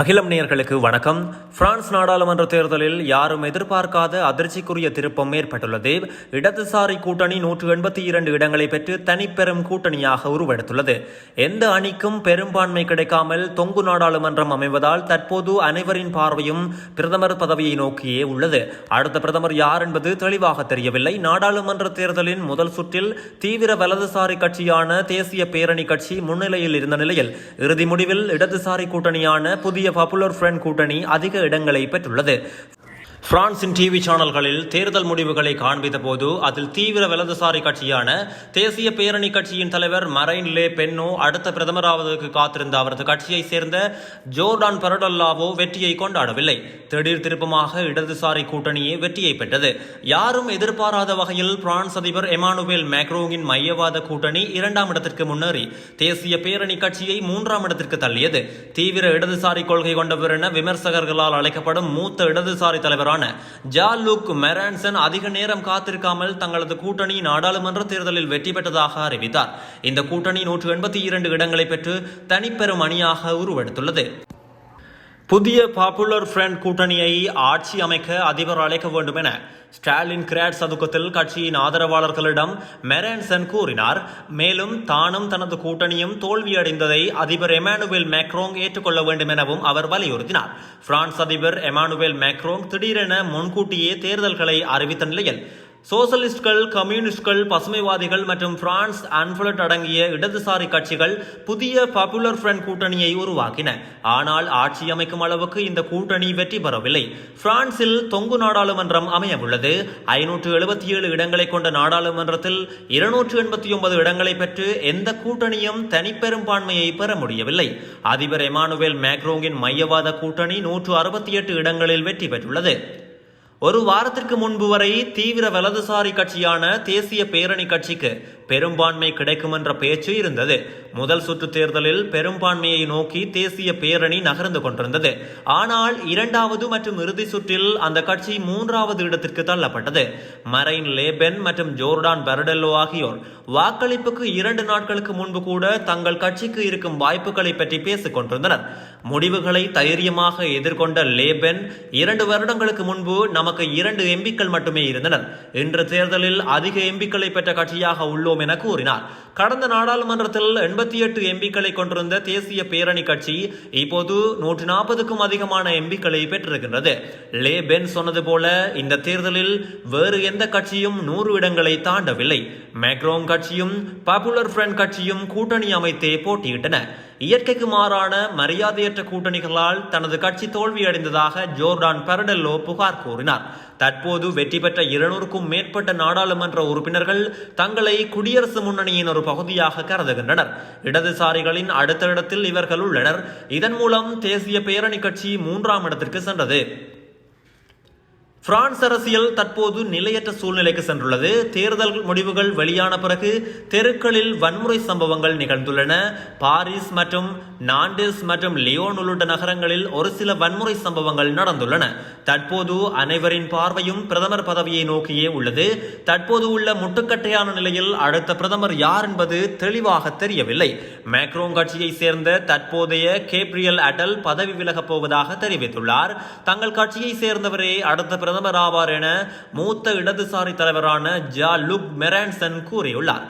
அகிலம் நேயர்களுக்கு வணக்கம். பிரான்ஸ் நாடாளுமன்ற தேர்தலில் யாரும் எதிர்பார்க்காத அதிர்ச்சிக்குரிய திருப்பம் ஏற்பட்டுள்ளது இடதுசாரி கூட்டணி நூற்று எண்பத்தி இரண்டு இடங்களை பெற்று தனிப்பெரும் கூட்டணியாக உருவெடுத்துள்ளது. எந்த அணிக்கும் பெரும்பான்மை கிடைக்காமல் தொங்கு நாடாளுமன்றம் அமைவதால் தற்போது அனைவரின் பார்வையும் பிரதமர் பதவியை நோக்கியே உள்ளது. அடுத்த பிரதமர் யார் என்பது தெளிவாக தெரியவில்லை. நாடாளுமன்ற தேர்தலின் முதல் சுற்றில் தீவிர வலதுசாரி கட்சியான தேசிய பேரணி கட்சி முன்னிலையில் இருந்த நிலையில் இறுதி முடிவில் இடதுசாரி கூட்டணியான புதிய பாப்புலர் ஃப்ரண்ட் கூட்டணி அதிக இடங்களை பெற்றுள்ளது. பிரான்சின் டிவி சேனல்களில் தேர்தல் முடிவுகளை காண்பித்த போது அதில் தீவிர வலதுசாரி கட்சியான தேசிய பேரணி கட்சியின் தலைவர் மரைன் லே பென்னோ அடுத்த பிரதமராவதற்கு காத்திருந்த அவரது கட்சியைச் சேர்ந்த ஜோர்டான் பரடல்லாவோ வெற்றியை கொண்டாடவில்லை. திடீர் திருப்பமாக இடதுசாரி கூட்டணியே வெற்றியை பெற்றது. யாரும் எதிர்பாராத வகையில் பிரான்ஸ் அதிபர் எமானுவேல் மேக்ரோவின் மையவாத கூட்டணி இரண்டாம் இடத்திற்கு முன்னேறி தேசிய பேரணி கட்சியை மூன்றாம் இடத்திற்கு தள்ளியது. தீவிர இடதுசாரி கொள்கை கொண்டவர் என விமர்சகர்களால் அழைக்கப்படும் மூத்த இடதுசாரி தலைவரான ஜா லுக் மெரான்சன் அதிக நேரம் காத்திருக்காமல் தங்களது கூட்டணி நாடாளுமன்ற தேர்தலில் வெற்றி பெற்றதாக அறிவித்தார். இந்த கூட்டணி நூற்று எண்பத்தி இரண்டு இடங்களை பெற்று தனிப்பெரும் அணியாக உருவெடுத்துள்ளது. புதிய பாப்புலர் ஃப்ரண்ட் கூட்டணியை ஆட்சி அமைக்க அதிபர் அழைக்க வேண்டும் என ஸ்டாலின் கிராட் சதுக்கத்தில் கட்சியின் ஆதரவாளர்களிடம் மெரான்சன் கூறினார். மேலும் தானும் தனது கூட்டணியும் தோல்வியடைந்ததை அதிபர் எமானுவேல் மேக்ரோங் ஏற்றுக்கொள்ள வேண்டும் எனவும் அவர் வலியுறுத்தினார். பிரான்ஸ் அதிபர் எமானுவேல் மேக்ரோங் திடீரென முன்கூட்டியே தேர்தல்களை அறிவித்த நிலையில் சோசலிஸ்ட்கள் கம்யூனிஸ்ட்கள் பசுமைவாதிகள் மற்றும் பிரான்ஸ் அன்ஃபலட் அடங்கிய இடதுசாரி கட்சிகள் புதிய பாப்புலர் ஃப்ரண்ட் கூட்டணியை உருவாக்கின. ஆனால் ஆட்சி அமைக்கும் அளவுக்கு இந்த கூட்டணி வெற்றி பெறவில்லை. பிரான்சில் தொங்கு நாடாளுமன்றம் அமையவுள்ளது. ஐநூற்று எழுபத்தி ஏழு இடங்களை கொண்ட நாடாளுமன்றத்தில் இருநூற்று எண்பத்தி ஒன்பது இடங்களை பெற்று எந்த கூட்டணியும் தனிப்பெரும்பான்மையை பெற முடியவில்லை. அதிபர் எமானுவேல் மேக்ரோங்கின் மையவாத கூட்டணி நூற்று அறுபத்தி எட்டு இடங்களில் வெற்றி பெற்றுள்ளது. ஒரு வாரத்திற்கு முன்பு வரை தீவிர வலதுசாரி கட்சியான தேசிய பேரணி கட்சிக்கு பெரும்பான்மை கிடைக்கும் என்ற பேச்சு இருந்தது. முதல் சுற்று தேர்தலில் பெரும்பான்மையை நோக்கி தேசிய பேரணி நகர்ந்து கொண்டிருந்தது. ஆனால் இரண்டாவது மற்றும் இறுதி சுற்றில் அந்த கட்சி மூன்றாவது இடத்திற்கு தள்ளப்பட்டது. மரைன் லேபென் மற்றும் ஜோர்டான் பெரடெல்லோ ஆகியோர் வாக்களிப்புக்கு இரண்டு நாட்களுக்கு முன்பு கூட தங்கள் கட்சிக்கு இருக்கும் வாய்ப்புகளை பற்றி பேசிக் கொண்டிருந்தனர். முடிவுகளை தைரியமாக எதிர்கொண்ட லேபென் இரண்டு வருடங்களுக்கு முன்பு நமக்கு இரண்டு எம்பிக்கள் மட்டுமே இருந்தனர். இன்று தேர்தலில் அதிக எம்பிக்களை பெற்ற கட்சியாக உள்ளோம் என கூறினார். கடந்த நாடாளுமன்றத்தில் எண்பத்தி எட்டு எம்பிக்களை கொண்டிருந்த தேசிய பேரணி கட்சி இப்போது நூற்றி நாற்பதுக்கும் அதிகமான எம்பிக்களை பெற்றிருக்கின்றது. லே பென் சொன்னது போல இந்த தேர்தலில் வேறு எந்த கட்சியும் நூறு இடங்களை தாண்டவில்லை. மேக்ரோங் கட்சியும் பாப்புலர் ஃப்ரண்ட் கட்சியும் கூட்டணி அமைத்தே போட்டியிட்டன. இயற்கைக்கு மாறான மரியாதையற்ற கூட்டணிகளால் தனது கட்சி தோல்வியடைந்ததாக ஜோர்டான் பரடெல்லோ புகார் கூறினார். தற்போது வெற்றி பெற்ற இருநூறுக்கும் மேற்பட்ட நாடாளுமன்ற உறுப்பினர்கள் தங்களை குடியரசு முன்னணியின் ஒரு பகுதியாக கருதுகின்றனர். இடதுசாரிகளின் அடுத்த இடத்தில் இவர்கள் உள்ளனர். இதன் மூலம் தேசிய பேரணி கட்சி மூன்றாம் இடத்திற்கு சென்றது. பிரான்ஸ் அரசியல் தற்போது நிலையற்ற சூழ்நிலைக்கு சென்றுள்ளது. தேர்தல் முடிவுகள் வெளியான பிறகு தெருக்களில் வன்முறை சம்பவங்கள் நிகழ்ந்துள்ளன. பாரிஸ் மற்றும் நாண்டிஸ் மற்றும் லியோன் உள்ளிட்ட நகரங்களில் ஒரு சில வன்முறை சம்பவங்கள் நடந்துள்ளன. தற்போது அனைவரின் பார்வையும் பிரதமர் பதவியை நோக்கியே உள்ளது. தற்போது உள்ள முட்டுக்கட்டையான நிலையில் அடுத்த பிரதமர் யார் என்பது தெளிவாக தெரியவில்லை. மேக்ரோங் கட்சியை சேர்ந்த தற்போதைய கேப்ரியல் அடல் பதவி விலகப் போவதாக தெரிவித்துள்ளார். தங்கள் கட்சியை சேர்ந்தவரே அடுத்த பிரதமர் ஆவார் என மூத்த இடதுசாரி தலைவரான ஜா லுக் மெரான்சன் கூறியுள்ளார்.